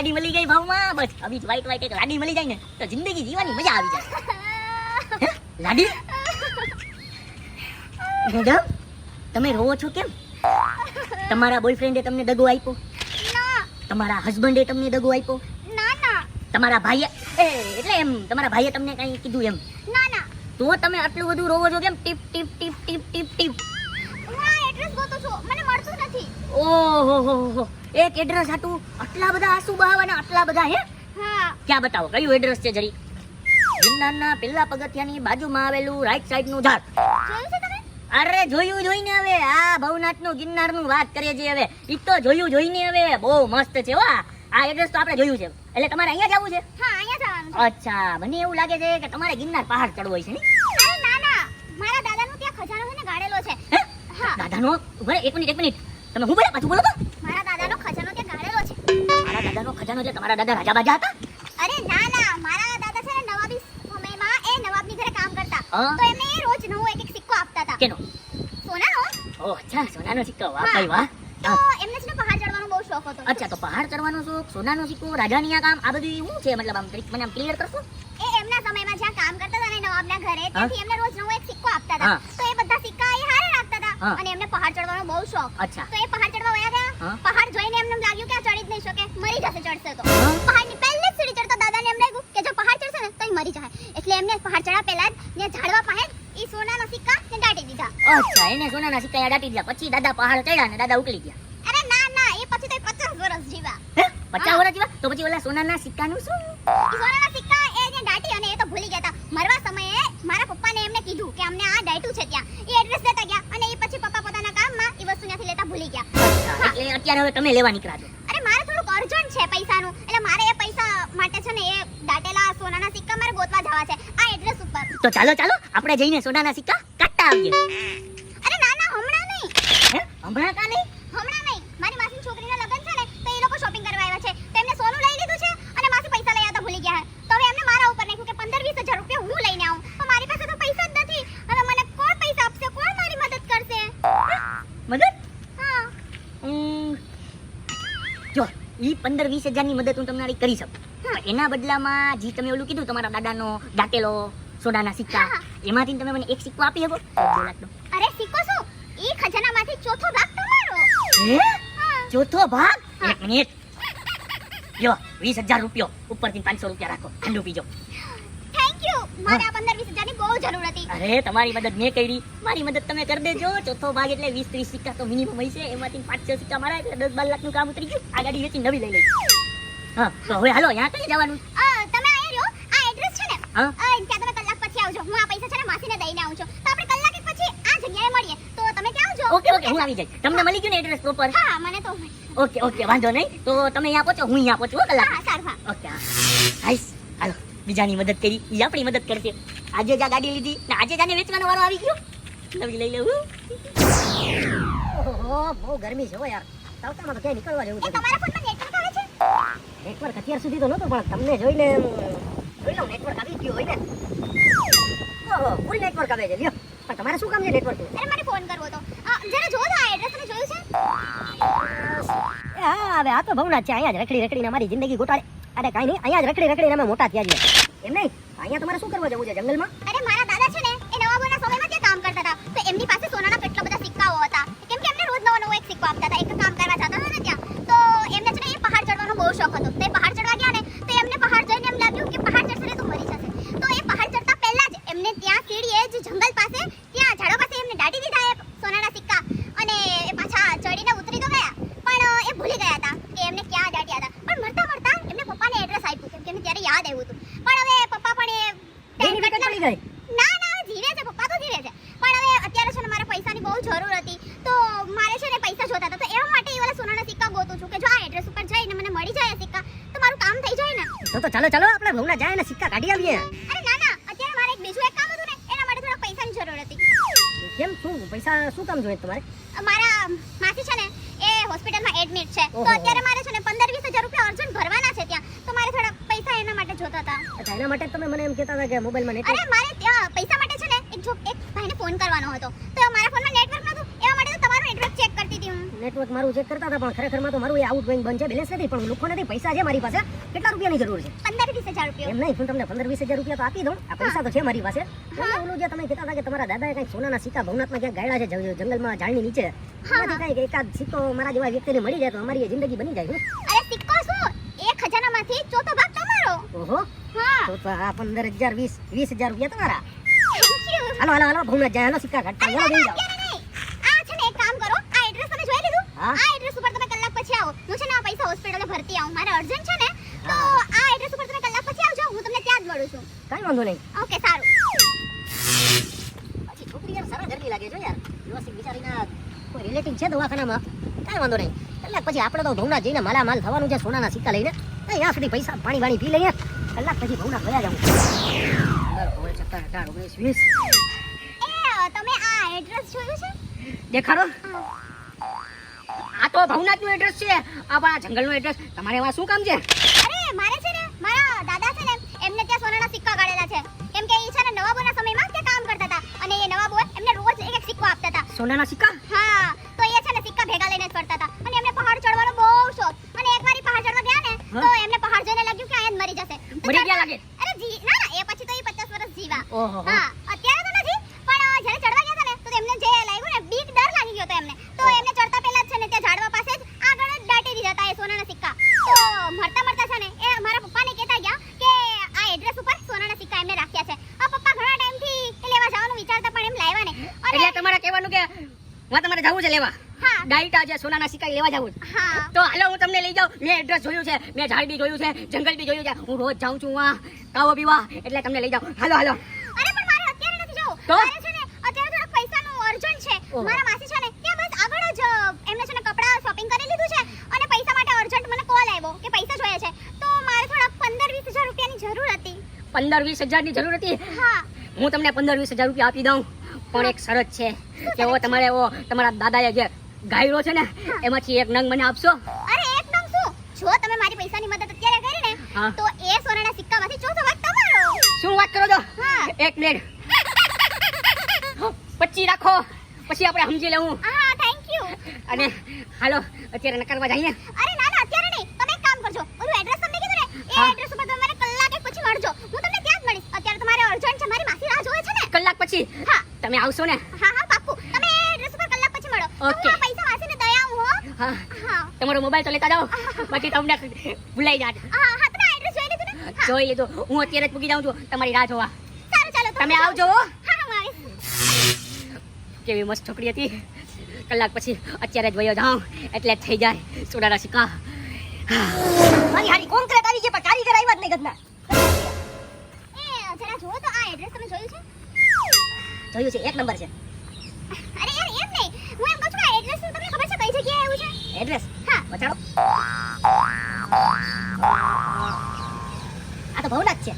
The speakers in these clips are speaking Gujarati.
ગાડી મળી ગઈ ભાવમાં? બસ આવી જ વ્હાઈટ વ્હાઈટ એક લાડી મળી જાય ને તો જિંદગી જીવવાની મજા આવી જાય. લાડી મેડમ તમે રોવો છો કેમ? તમારા બોયફ્રેન્ડે તમને દગો આપ્યો? તમારા હસબન્ડે તમને દગો આપ્યો? ના ના. તમારા ભાઈએ એ એટલે એમ તમારા ભાઈએ તમને કઈ કીધું એમ? ના ના. તો તમે આટલું બધું રોવો છો કેમ? ટીપ ટીપ ટીપ ટીપ ટીપ ટીપ. ના એડ્રેસ ગોતો છો. મને મળતું નથી. ઓહો હો હો. એક એડ્રેસ હતું આટલા બધા આંસુ બહાવવાના આટલા બધા હે? હા. ક્યાં બતાવો? કયું એડ્રેસ છે જરી? ગિરનારના પેલા પગથિયાની બાજુમાં આવેલું રાઈટ સાઈડનું ઝાડ. જોયું અરે જોયું જોઈને હવે. આ ભવનાથનું ગિરનારનું વાત કરીએ છીએ હવે. ઈ તો જોયું જોઈને હવે. બહુ મસ્ત છે હો આ. એડ્રેસ તો આપણે જોયું છે. એટલે તમારે અહીંયા જવું છે? હા અહીંયા જવાનું છે. અચ્છા મને એવું લાગે છે કે તમારે ગિરનાર પહાડ ચડવો છે ને? અરે ના ના. મારા દાદાનું ત્યાં ખજાનો છે ને ગાડેલો છે. હા? દાદાનો? ઊભા એક મિનિટ એક મિનિટ. તમે હું બોલે પાછું બોલો તો. ખજાનો એટલે તમારા દાદા રાજા બાજા હતા? અરે ના ના મારા દાદા છે ને નવાબી સમયમાં એ નવાબની ઘરે કામ કરતા. તો એમને એ રોજ નવો એક એક સિક્કો આપતા હતા. કેનો? સોનાનો? ઓ અચ્છા સોનાનો સિક્કો. વાહ ભાઈ વાહ. તો એમને છે ને પહાડ ચડવાનો બહુ શોખ હતો. અચ્છા તો પહાડ ચડવાનો શોખ સોનાનો સિક્કો રાજાની આ કામ આ બધું શું છે? મતલબ આમ મને આમ ક્લિયર કરશો? એ એમના સમયમાં જ્યાં કામ કરતા હતા ને નવાબના ઘરે? ત્યાંથી એમને રોજ નવો એક સિક્કો આપતા હતા. તો એ બધા સિક્કા એ હારે રાખતા હતા અને એમને પહાડ ચડવાનો બહુ શોખ. અચ્છા. તો એ પહાડ ચડવા વયા. પહાડ જોઈને એમને એમ લાગ્યું કે આ ચડી જ નહીં શકે મરી જશે ચડશે તો. પહાડની પહેલી જ સીડી ચડતા દાદાને એમ લાગ્યું કે જો પહાડ ચડશે ને તો મરી જાય એટલે એમને પહાડ ચડ્યા પહેલા જ ને ઝાડવા પાસે ઈ સોનાના સિક્કા ને દાટી દીધા. અચ્છા એને સોનાના સિક્કા દાટી દીધા. પછી દાદા પહાડ ચડ્યા ને દાદા ઉકલી ગયા. અરે ના ના એ પછી તો ઈ પચાસ વર્ષ જીવ્યા હે? પચાસ વર્ષ જીવા? તો પછી ઓલા સોનાના સિક્કાનું શું? અત્યારે હવે તમે લેવા નીકળ્યા છો અરે મારે થોડુંક અર્જન્ટ છે પૈસાનું. એટલે મારે એ પૈસા માટે છે ને એ દાટેલા સોનાના સિક્કા મારે ગોતવા જવા છે. આ એડ્રેસ ઉપર. તો ચાલો ચાલો આપણે જઈને સોનાના સિક્કા કાઢતા આવીએ અરે ના ના હમણાં નહીં હે હમણાં કા નહીં હમણાં નહીં મારી માસીની છોકરીના લગ્ન છે ને તો એ લોકો શોપિંગ કરવા આવ્યા છે તો એમને સોનું લઈ લીધું છે અને માસી પૈસા લઈ આવતા ભૂલી ગયા છે. તો હવે એમને મારા ઉપર નાખ્યું કે પંદર વીસ હજાર રૂપિયા હું લઈને આવું પણ મારી પાસે તો પૈસા જ નથી હવે મને કોણ પૈસા આપશે કોણ મારી મદદ કરશે મદદ હા ઉમ, જો ઈ પંદર વીસ હજારની મદદ હું તમને કરી શકું. એના બદલામાં જે તમે ઓલું કીધું તમારા દાદાનો દાટેલો સોડાના સિક્કા એમાંથી તમે મને એક સિક્કો આપી શકો. અરે સિક્કો શું? એ ખજાનામાંથી ચોથો ભાગ તમારો? હે? ચોથો ભાગ? એક મિનિટ. જો વીસ હજાર રૂપિયો ઉપરથી પાંચસો રૂપિયા રાખો. ઠંડુ પીજો. થેન્ક યુ મારે આ હજારની બહુ જરૂર હતી. અરે તમારી મદદ મેં કરી. મારી મદદ તમે કરી દેજો. ચોથો ભાગ એટલે વીસ ત્રીસ સિક્કા તો મિનિમમ છે એમાંથી સિક્કા મારા એટલે દસ બાર લાખનું કામ ઉતરી ગયું. આ ગાડી વેચી નવી લઈ લઈ. હા તો હવે હાલો અહીંયા કઈ જવાનું? તમે રહ્યો આ એડ્રેસ છે ને? હા. ત્યાં તમે કલાક પછી આવજો. હું આ પૈસા છે ને માસીને દઈને આવું છું. તો આપણે કલાક પછી આ જગ્યાએ મળીએ. તો તમે ક્યાં આવજો? ઓકે ઓકે હું આવી જઈશ. તમને મળી ગયું ને એડ્રેસ પ્રોપર હા મને તો ઓકે ઓકે વાંધો નહીં. તો તમે અહીંયા પહોંચો હું અહીંયા પહોંચું કલાક. હા સારું હા. ઓકે હાઈસ બીજાની મદદ કરી એ આપણી મદદ કરશે. આજે જ આ ગાડી લીધી ને આજે જ આને વેચવાનો વારો આવી ગયો. નવી લઈ લેવું ઓહો બહુ ગરમી છે હો યાર. તડકામાં તો ક્યાંય નીકળવા જેવું એ તમારા ફોનમાં નેટવર્ક આવે છે? નેટવર્ક અત્યાર સુધી તો નતો પણ તમને જોઈને જોઈ લઉં નેટવર્ક આવી ગયું હોય ને. ઓહો ફૂલ નેટવર્ક આવે છે. લ્યો પણ તમારે શું કામ છે નેટવર્ક અરે મારે ફોન કરવો હતો. જરા જો આ એડ્રેસ તમે જોયું છે? હા હવે આ તો ભવના છે. અહીંયા જ રખડી રખડીને અમારી જિંદગી ગોટાળે અરે કઈ નહીં, અહીંયા જ રખડી રખડીને અમે મોટા થયા છીએ. એમ નહીં? અહીંયા તમારે શું કરવા જવું છે, જંગલમાં? અરે મારા દાદા છે ને, એ નવાબોના સમયમાં ત્યાં કામ કરતા હતા. તો એમની પાસે સોનાના કેટલા બધા સિક્કાઓ હતા. કેમ કે એમને રોજ નવો નવો એક સિક્કો આપતા હતા, એક કામ કરવા જતા હતા ને ત્યાં. તો એમને છે ને એ પહાડ ચડવાનો બહુ શોખ હતો. તો એ પહાડ ચડવા ગયા ને તો એમને પહાડ જોઈને એમ લાગ્યું કે પહાડ ચડશે ને તો મરી જશે તો એ પહાડ ચડતા પહેલા જ એમને ત્યાં સીડીએ જ જંગલ પાસે ત્યાં ઝાડો પાસે એમને દાટી દીધા એ સોનાના સિક્કા અને એ પાછા ચડીને ઉતરી તો ગયા પણ અ, એ ભૂલી ગયા હતા કે એમને ક્યાં દાટ્યા હતા પણ મરતા મરતા એમને પપ્પાને એડ્રેસ આપ્યું કેમ કે આવ્યું હતું. પણ હવે પપ્પા પણ એ એની વિકેટ પડી ગઈ ના ના જીવે છે પપ્પા તો જીવે છે. પણ હવે અત્યારે છે ને મારે પૈસાની બહુ જરૂર હતી. તો મારે છે ને પૈસા જોતા હતા. તો એવા માટે એ વાળા સોનાના સિક્કા ગોતું છું કે જો આ એડ્રેસ ઉપર જઈને મને મળી જાય સિક્કા તો મારું કામ થઈ જાય ને. તો તો ચાલો ચાલો આપણે ભવના જાય ને સિક્કા કાઢી આવીએ. અરે ના ના અત્યારે મારે એક બીજું એક કામ હતું ને એના માટે થોડા પૈસાની જરૂર હતી. કેમ શું? પૈસા શું કામ જોઈએ તમારે? મારા માસી છે ને એ હોસ્પિટલમાં એડમિટ છે. તો અત્યારે મારે છે ને પંદર વીસ હજાર રૂપિયા અર્જન્ટ ભરવાના છે ત્યાં તો મારે થોડા પૈસા એના માટે જોતા હતા અચ્છા એના માટે તમે મને એમ કહેતા હતા કે મોબાઈલમાં નેટવર્ક અરે મારે ત્યાં પૈસા માટે છે ને એક જો એક ભાઈને ફોન કરવાનો હતો. તો મારા ફોનમાં નેટવર્ક નહોતું એવા માટે તો તમારો નેટવર્ક ચેક કરતી હતી હું. નેટવર્ક મારું ચેક કરતા હતા પણ ખરેખરમાં તો મારું એ આઉટ ગોઈંગ બંધ છે બેલેન્સ નથી પણ લોકો નથી. પૈસા છે મારી પાસે. કેટલા રૂપિયાની જરૂર છે? પંદર વીસ હજાર રૂપિયા. એમ નહીં હું તમને પંદર વીસ હજાર રૂપિયા તો આપી દઉં. આ પૈસા તો છે મારી પાસે. ઓલું જે તમે કહેતા હતા કે તમારા દાદાએ કંઈક સોનાના સિક્કા ભવનાથમાં ક્યાંક ગાયડા છે જંગલમાં ઝાડની નીચે. એમાંથી કંઈક એકાદ સિક્કો મારા જેવા વ્યક્તિને મળી જાય તો અમારી જિંદગી બની જાય અરે સિક્કો શું? એક ખજાનામાંથી ચોથો ભાગ તમારો. ઓહો. તો પંદર હજાર વીસ વીસ હજાર રૂપિયા તમારા. હાલો હાલો હાલો ભવનાથ જાય હાલો સિક્કા કાઢતા હાલો બેસી જાઓ. આ છે ને એક કામ કરો આ એડ્રેસ ઉપર તમે કલાક પછી આવો. હું છે ને આ પૈસા હોસ્પિટલે ભરતી આવું. મારે અર્જન્ટ છે ને તો આ એડ્રેસ ઉપર તમે કલાક પછી આવજો. હું તમને ત્યાં જ મળું છું. કાંઈ વાંધો નહીં. ઓકે સારું. પછી છોકરી યાર સારા ઘરની લાગે છે યાર. વ્યવસ્થિત બિચારીના કોઈ રિલેટિવ છે દવાખાનામાં? કાંઈ વાંધો નહીં. કલાક પછી આપણે તો ભવના જઈને માલામાલ થવાનું છે સોનાના સિક્કા લઈને. ત્યાં સુધી પૈસા પાણી વાણી પી લઈએ. કલાક પછી ભવનાથ ગયા જાઉં સોળ, સત્તર, અઢાર, ઓગણીસ, વીસ. તમે આ એડ્રેસ જોયું છે દેખાડો આ તો ભવનાથનું એડ્રેસ છે આ પણ આ જંગલનું એડ્રેસ તમારે એમાં શું કામ છે અરે મારે છે ને મારા દાદા છે ને એમને ત્યાં સોનાના સિક્કા ગાળેલા છે કેમ કે એ છે ને નવાબોના સમયમાં તે કામ કરતા હતા અને એ નવાબો એમને રોજ એક એક સિક્કો આપતા હતા સોનાના સિક્કા હા તો એ છે ને સિક્કા ભેગા લઈને ફરતા હતા અને એમને પહાડ ચડવાનો બહુ શોખ અને એકવાર પહાડ ચડવા ગયા ને તો એમને પહાડ જોઈને લાગ્યું કે આ જ મરી જશે. મરી ગયા લાગે. અરે જી ના ના એ પછી તો એ 50 વર્ષ જીવા. ઓહો. હા અત્યારે તો નથી પણ જ્યારે ચડવા ગયા હતા ને તો એમને જે લાગ્યું ને બીક ડર લાગી ગયો હતો એમને. તો એમને ચડતા પહેલા જ છે ને ત્યાં ઝાડવા પાસે જ આગળ જ દાટી દીધા હતા એ સોનાના સિક્કા. તો મરતા મરતા છે ને એ મારા પપ્પાને કહેતા ગયા કે આ એડ્રેસ ઉપર સોનાના સિક્કા એમને રાખ્યા છે. આ પપ્પા ઘણા ટાઈમથી થી લેવા જવાનું વિચારતા પણ એમ લાવ્યા ને એટલે તમારે કહેવાનું કે હું તમારે જવું છે લેવા? ડાઈટા આજે સોનાના સિક્કા લેવા જાઉં હા. તો હાલો હું તમને લઈ જાઉં. મેં એડ્રેસ જોયું છે મેં ઝાડ બી જોયું છે જંગલ બી જોયું છે. હું રોજ જાઉં છું આ કાવો પીવા એટલે તમને લઈ જાઉં. હાલો હાલો. અરે પણ મારે અત્યારે નથી જવું. તો? છે ને અત્યારે થોડા પૈસાનું અર્જન્ટ છે. મારા માસી છે ને ત્યાં બસ આગળ જ એમને છે ને કપડાં શોપિંગ કરી લીધું છે અને પૈસા માટે અર્જન્ટ મને કોલ આવ્યો કે પૈસા જોઈએ છે. તો મારે થોડા પંદર વીસ હજાર રૂપિયાની જરૂર હતી. પંદર વીસ હજારની જરૂર હતી? હા. હું તમને પંદર વીસ હજાર રૂપિયા આપી દઉં. પણ એક શરત છે કે ઓ તમારે ઓ તમારા દાદાએ જે ગાયરો છે ને એમાંથી એક નંગ મને આપશો? અરે એક નંગ શું? જો તમે મારી પૈસાની મદદ અત્યારે કરી ને તો એ સોનાના સિક્કામાંથી ચોથો ભાગ તમારો. શું વાત કરો છો? હા. એક મિનિટ પચી રાખો. પછી આપણે સમજી લેવું. હા થેન્ક યુ અને હાલો અત્યારે નકારવા જઈએ. અરે ના ના અત્યારે નહીં. તમે એક કામ કરજો. ઓલું એડ્રેસ તમને કીધું ને એ. એડ્રેસ ઉપર તમે મને કલાક પછી મળજો. હું તમને ત્યાં જ મળીશ. અત્યારે તમારે અર્જન્ટ છે મારી માસી રાહ જોવે છે ને. કલાક પછી? હા. તમે આવશો ને? હા હા પાક્કું. તમે એડ્રેસ ઉપર કલાક પછી મળો. ઓકે. હું આ પૈસા માસીને દઈ આવું હો. તમારો મોબાઈલ તો લેતા જાઓ. બાકી તમને ભૂલાઈ જાત. હા હા તમે એડ્રેસ જોઈ લીધો હું અત્યારે જ પૂકી જાઉં છું. તમારી રાહ જોવા. સારું ચાલો તમે આવજો. કેવી મસ્ત છોકરી હતી. કલાક પછી અત્યારે જ વયો જાઉં. એટલે થઈ જાય. સોડાના સિક્કા. મારી હારી કોન્ક્રેટ આવી ગઈ પણ કારીગર આવ્યા જ નહીં ગદના એ જરા જુઓ તો આ એડ્રેસ તમે જોયું છે? જોયું છે. એક નંબર છે અરે યાર એમ નહીં હું એમ કહું છું કે આ એડ્રેસ તમને ખબર છે કઈ જગ્યાએ આવ્યું છે? એડ્રેસ હા. બચાડો આ તો ભવનાથ છે.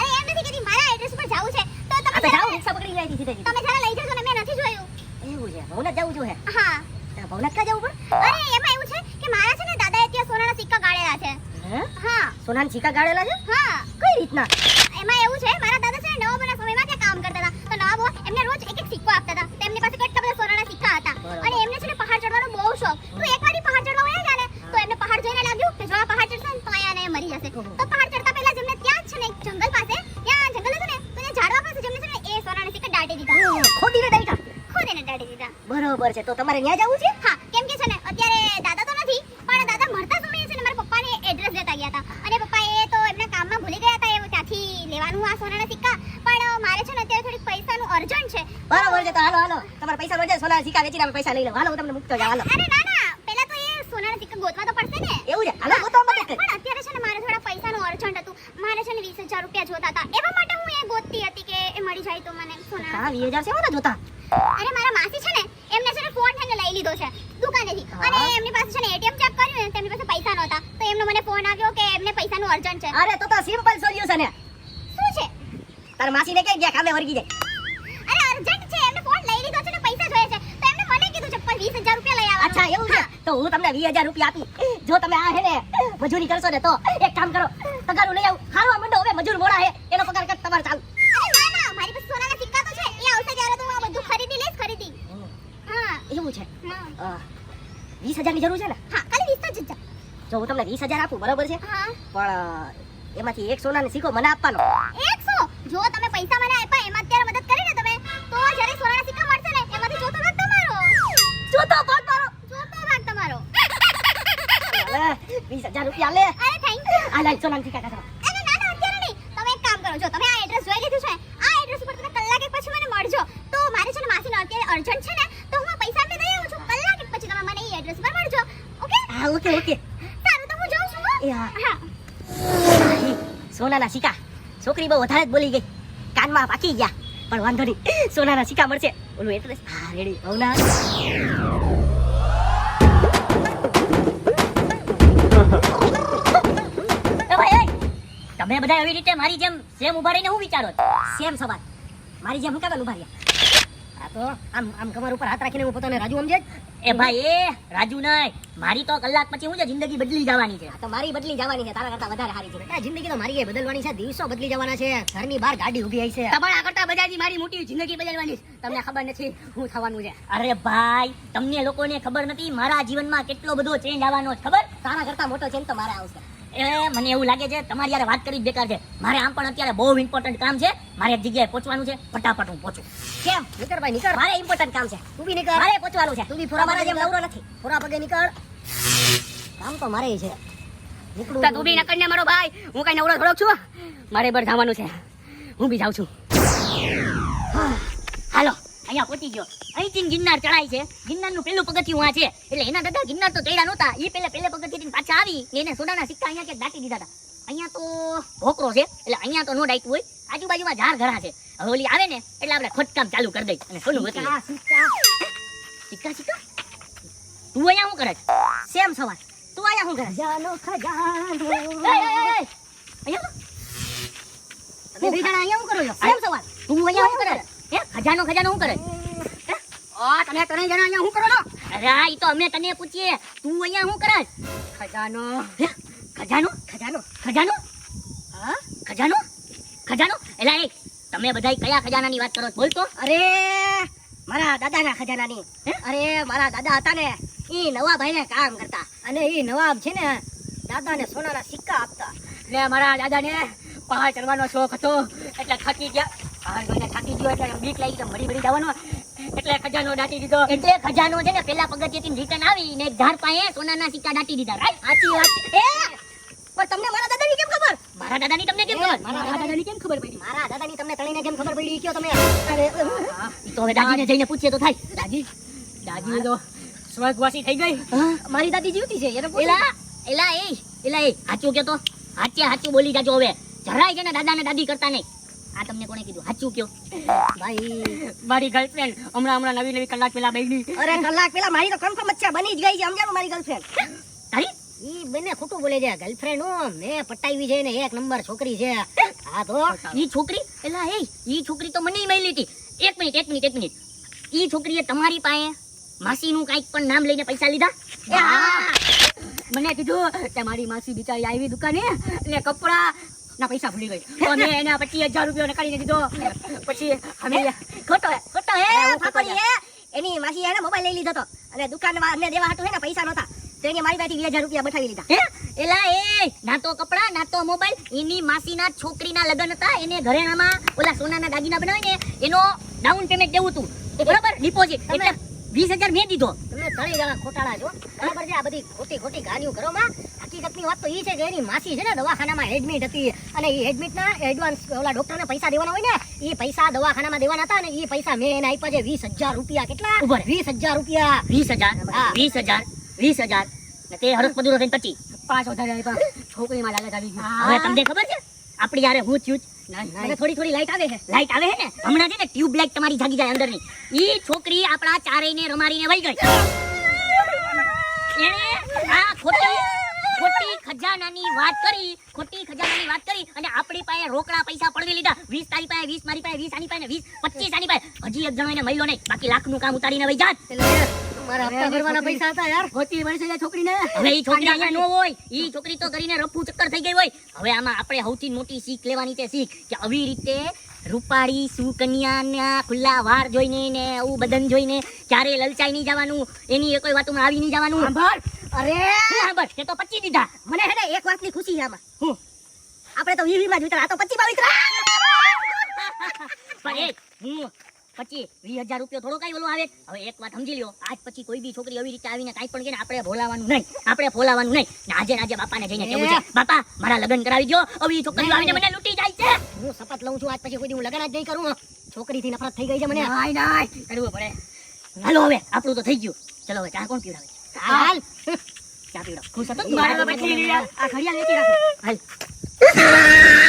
અરે એમ નથી કહેતી મારા એડ્રેસ પર જવું છે. તો તમે તો જાઓ. રિક્ષા પકડી જાય સીધે સીધે. તમે જરા લઈ જજો ને મેં નથી જોયું. એવું છે. ભવનાથ જવું જોઈએ. હા. ભવનાથ ક્યાં જવું પણ અરે એમાં એવું છે કે મારા છે ને દાદાએ ત્યાં સોનાના સિક્કા ગાળેલા છે. હે? હા. સોનાના સિક્કા ગાળેલા છે? હા. કઈ રીતના? બરોબર છે. તો તમારે ત્યાં જવું છે? હા કેમ કે છે ને અત્યારે દાદા તો નથી પણ દાદા મરતા સમયે છે ને મારા પપ્પાને એડ્રેસ લેતા ગયા હતા. અને પપ્પા એ તો એમના કામમાં ભૂલી ગયા હતા એ ત્યાંથી લેવાનું આ સોનાના સિક્કા. પણ મારે છે ને અત્યારે થોડીક પૈસાનું અર્જન્ટ છે. બરાબર છે તો હાલો હાલો. તમારા પૈસા રોજે સોના સિક્કા વેચીને અમે પૈસા લઈ લો. હાલો હું તમને મુક્ત જાવ હાલો. અરે ના ના પહેલા તો એ સોનાના સિક્કા ગોતવા તો પડશે ને. એવું છે? હાલો ગોતવા મત પણ અત્યારે છે ને મારે થોડા પૈસાનું અર્જન્ટ હતું. મારે છે ને વીસ હજાર રૂપિયા જોતા હતા. એવા માટે હું એ ગોતતી હતી કે એ મળી જાય તો મને સોના હા 20000 છે એવા જોતા અરે મારા માસી છે ને એમને છે ને ફોન થઈને લઈ લીધો છે દુકાનેથી અને હા. એમની પાસે છે ને એટીએમ ચેક કર્યું ને તેમની પાસે પૈસા નહોતા તો એમનો મને ફોન આવ્યો કે એમને પૈસાનું અર્જન્ટ છે અરે તો તો સિમ્પલ સોલ્યુશન હે શું છે તાર માસીને કહી ગયા કામે વર્ગી જાય. અરે અર્જન્ટ છે એમને ફોન લઈ લીધો છે ને પૈસા જોઈએ છે. તો એમને મને કીધું છે પણ વીસ રૂપિયા લઈ આવવાનું. અચ્છા એવું છે. તો હું તમને વીસ રૂપિયા આપી. જો તમે આ હે ને મજૂરી કરશો ને તો એક કામ કરો પગારું લઈ આવું. આ મંડો હવે મજૂર મોડા હે. એનો પગાર કટ તમારે ચાલુ. અરે ના ના મારી પાસે સોનાના સિક્કા તો છે. એ આવશે ત્યારે તો હું આ બધું ખરીદી લઈશ ખરીદી. હા. એવું વીસ હજારની જરૂર છે ને? હા ખાલી વીસ જ હજાર. જો હું તમને વીસ હજાર આપું બરાબર છે? હા. પણ એમાંથી એક સોનાનો સિક્કો મને આપવાનો. એકસો જો તમે પૈસા મને આપ્યા એમાં અત્યારે મદદ કરી ને તમે તો જ્યારે સોનાના સિક્કા મળશે ને એમાંથી ચોથો ભાગ તમારો. ચોથો ભાગ મારો? ચોથો ભાગ તમારો. વીસ હજાર રૂપિયા લે. અરે થેન્ક યુ આ લાઈ સોનાનો સિક્કા કાઢો અરે ના ના અત્યારે નહીં. તમે એક કામ કરો જો તમે આ એડ્રેસ જોઈ લીધું છે. આ એડ્રેસ ઉપર તમે કલાક એક પછી મને મળજો. તો મારે છે ને માસીને અત્યારે અર્જન્ટ છે ને તો હું પૈસા એમને દઈ આવું છું. કલાક એક પછી તમે મને એ એડ્રેસ પર મળજો. ઓકે હા ઓકે ઓકે સારું તો હું જાઉં છું હા. સોનાના સિક્કા. છોકરી બહુ વધારે જ બોલી ગઈ. કાનમાં પાકી ગયા. પણ વાંધો નહીં. સોનાના સિક્કા મળશે. ઓલું એડ્રેસ હા રેડી ભવના તમે બધા એવી રીતે મારી જેમ સેમ ઊભા રહીને હું વિચારો સેમ સવાલ. મારી જેમ કાગળ ઊભા રહ્યા આ તો આમ આમ કમર ઉપર હાથ રાખીને હું પોતાને રાજુ સમજે. એ ભાઈ એ રાજુ નહીં. મારી તો કલાક પછી હું છે જિંદગી બદલી જવાની છે. તો મારી બદલી જવાની છે તારા કરતા વધારે સારી છે. બેટા જિંદગી તો મારી એ બદલવાની છે દિવસો બદલી જવાના છે. ઘરની બહાર ગાડી ઊભી આવી છે. તમારા કરતા બધાથી મારી મોટી જિંદગી બદલવાની છે. તમને ખબર નથી હું થવાનું છે. અરે ભાઈ તમને લોકોને ખબર નથી મારા જીવનમાં કેટલો બધો ચેન્જ આવવાનો છે ખબર? તારા કરતા મોટો છે તો મારા આવશે. એ મને એવું લાગે છે તમારી યારે વાત કરી બેકાર છે. મારે આમ પણ અત્યારે બહુ ઇમ્પોર્ટન્ટ કામ છે. મારે એક જગ્યાએ પહોંચવાનું છે. ફટાફટ હું પહોંચું. કેમ? નીકળ ભાઈ નીકળ. મારે ઇમ્પોર્ટન્ટ કામ છે. તું બી નીકળ. મારે પહોંચવાનું છે. તું બી ફોરા મારા જેમ નવરો નથી. ફોરા પગે નીકળ. કામ તો મારે છે. નીકળું. તું બી નકળને મારો ભાઈ. હું કઈ નવરો થોડોક છું? મારે બર જવાનું છે. હું બી જાઉં છું. હાલો. અહીંયા પહોંચી ગયો. અહીંથી ગિરનાર ચડાય છે. ગિરનારનું પેલું પગથિયું આ છે. એટલે એના દાદા ગિરનાર તો ચડ્યા નહોતા. એ પેલા પેલા પગથિયેથી પાછા આવી. એને સોનાના સિક્કા અહીંયા ક્યાંક દાટી દીધા હતા. અહીંયા તો ભોકરો છે. એટલે અહીંયા તો નો ડાયટું હોય. આજુબાજુમાં ઝાડ ઘણા છે. હવે ઓલી આવે ને એટલે આપણે ખોટકામ ચાલુ કરી દઈ અને સોનું ગોતી સિક્કા સિક્કા. તું અહીંયા શું કરે સેમ સવાર તું અહીંયા શું કરે જાનો ખજાનો. અહીંયા તમે બે જણા અહીંયા શું કરો છો? સેમ સવાર તું અહીંયા શું કરે હે ખજાનો ખજાનો શું કરે? ઓ તમે ત્રણ જણા અહીંયા શું કરો છો? અરે આ ઈ તો અમે તને પૂછીએ. તું અહીંયા શું કરે? ખજાનો. હે? ખજાનો? ખજાનો? ખજાનો? હા? ખજાનો? ખજાનો? એલા એ તમે બધા કયા ખજાનાની વાત કરો? બોલ તો. અરે મારા દાદાના ખજાનાની? અરે મારા દાદા હતા ને ઈ નવાભાઈને કામ કરતા. અને એ નવાબ છે ને દાદાને સોનાના સિક્કા આપતા. એટલે મારા દાદાને પહાડ ચડવાનો શોખ હતો. એટલે થાકી ગયા. પહાડ ગયો એટલે બીક લાગી કે મરી મરી જવાનો. એટલે ખજાનો દાટી દીધો. એટલે ખજાનો છે ને પેલા પગથિયેથી રિટર્ન આવી ને ઝાડ પાસે સોનાના સિક્કા દાટી દીધા. રાઈટ? સાચી વાત. એ! પણ તમને મારા દાદાની કેમ ખબર? મારા દાદાની તમને કેમ ખબર? મારા દાદાની કેમ ખબર પડી? મારા દાદાની તમને ત્રણેયને કેમ ખબર પડી? કયો તમે. અરે તો હવે દાદીને જઈને પૂછીએ તો થાય. દાદી દાદી તો સ્વર્ગવાસી થઈ ગઈ. મારી દાદી જીવતી છે એને. એલા એલા એ એલા એ સાચું કે તો સાચે સાચું બોલી જાજો હવે. જરાય છે ને દાદા ને દાદી કરતા નહીં. આ તમને કોણે કીધું? હાચું કયો? ભાઈ. મારી ગર્લફ્રેન્ડ હમણાં હમણાં નવી નવી કલાક પેલા બની. અરે કલાક પેલા મારી તો કન્ફર્મ છે બની જ ગઈ છે. સમજાણું મારી ગર્લફ્રેન્ડ તારી? ઈ બને ખોટું બોલે છે ગર્લફ્રેન્ડ હું. મેં પટાવી છે ને એક નંબર છોકરી છે. હા તો. ઈ છોકરી? એલા એ ઈ છોકરી તો મને મળી હતી. એક મિનિટ એક મિનિટ એક મિનિટ. ઈ છોકરીએ તમારી પાસે માસીનું કાંઈક પણ નામ લઈને પૈસા લીધા? મને કીધું કે મારી માસી બિચારી આવી દુકાને ને કપડા ના પૈસા ભૂલી ગઈ. તો મેં એના પચીસ હજાર રૂપિયા નકારીને દીધો. પછી અમે ખોટો ખોટો હે એ હું એની માસી એને મોબાઈલ લઈ લીધો હતો. અને દુકાનમાં અમને દેવા હતું હે ને પૈસા નહોતા. તો એને મારી પાસેથી વીસ હજાર રૂપિયા બઠાવી લીધા. હે? એલા એ ના તો કપડા ના તો મોબાઈલ એની માસીના છોકરીના લગ્ન હતા. એને ઘરેણામાં ઓલા સોનાના દાગીના બનાવીને એનો ડાઉન પેમેન્ટ દેવું હતું. બરાબર? ડિપોઝિટ એટલે વીસ હજાર મેં દીધો. તમે ત્રણેય જણા ખોટાળા છો બરાબર છે? આ બધી ખોટી ખોટી ગાડીઓ કરો માં હકીકતની વાત તો એ છે કે એની માસી છે ને દવાખાનામાં એડમિટ હતી. અને એ એડમિટના એડવાન્સ ઓલા ડોક્ટરને પૈસા દેવાના હોય ને એ પૈસા દવાખાનામાં દેવાના હતા અને એ પૈસા મેં એને આપ્યા છે વીસ હજાર રૂપિયા. કેટલા? ઊભા વીસ હજાર રૂપિયા. વીસ હજાર વીસ હજાર વીસ હજાર. તે હરસ મજૂરો થઈને પચી. પાંચ હજાર આપ્યા. છોકરીમાં લાલચ આવી ગઈ. હવે તમને ખબર છે? આપણી યારે હું થયું મને થોડી થોડી લાઈટ આવે છે. લાઈટ આવે છે ને? હમણાં છે ને ટ્યુબ લાઈટ તમારી જાગી જાય અંદરની. ઈ છોકરી આપણા ચારેયને રમાડીને વહી ગઈ. એણે આ ખોટી ખોટી ખજાનાની વાત કરી ખોટી ખજાનાની વાત કરી અને આપણી પાસે રોકડા પૈસા પડવી લીધા. વીસ તારી પાસે વીસ મારી પાસે વીસ આની પાસે વીસ પચીસ આની પાસે. હજી એક જણો એને મળ્યો નહીં. બાકી લાખનું કામ ઉતારીને વઈ જાત. મારા હપ્તા ભરવાના પૈસા હતા યાર. ખોટી વર્ષે છે છોકરીને. હવે ઈ છોકરી અહીંયા નો હોય. ઈ છોકરી તો કરીને રફુ ચક્કર થઈ ગઈ હોય. હવે આમાં આપણે સૌથી મોટી શીખ લેવાની છે શીખ. કે આવી રીતે રૂપાળી સુકન્યાના ખુલ્લા વાર જોઈને ને આવું બદન જોઈને ક્યારે લલચાઈ નહીં જવાનું. એની એ કોઈ વાતોમાં આવી નહીં જવાનું. સાંભળ. અરે! સાંભળ, તે તો પચી દીધા. મને હે ને એક વાતની ખુશી છે આમાં. હું? આપણે તો વીવી માં જ વિતરા આ તો પચી માં વિતરા પણ એ હું પછી વીસ હજાર રૂપિયો થોડો કઈ ઓલો આવે. હવે એક વાત સમજી લ્યો. આજ પછી કોઈ બી છોકરી આવી રીતે આવીને કાંઈ પણ કે આપણે ભોલાવાનું નહીં. આપણે ફોલાવાનું નહીં. ને આજે આજે બાપાને જઈને કેવું છે? બાપા મારા લગ્ન કરાવી દો હવે ઈ છોકરીઓ આવીને મને લૂંટી જાય છે. હું શપથ લઉં છું. આજ પછી કોઈ હું લગન જ નહીં કરું. છોકરી થી નફરત થઈ ગઈ છે મને. નાય નાય કરવું પડે. હાલો હવે આપણું તો થઈ ગયું. ચલો હવે ચા કોણ પીવડાવે? હાલ. ચા પીવડાવ ખુશ હતો? મારે આ ઘડિયાળ વેચી રાખો. હાલ.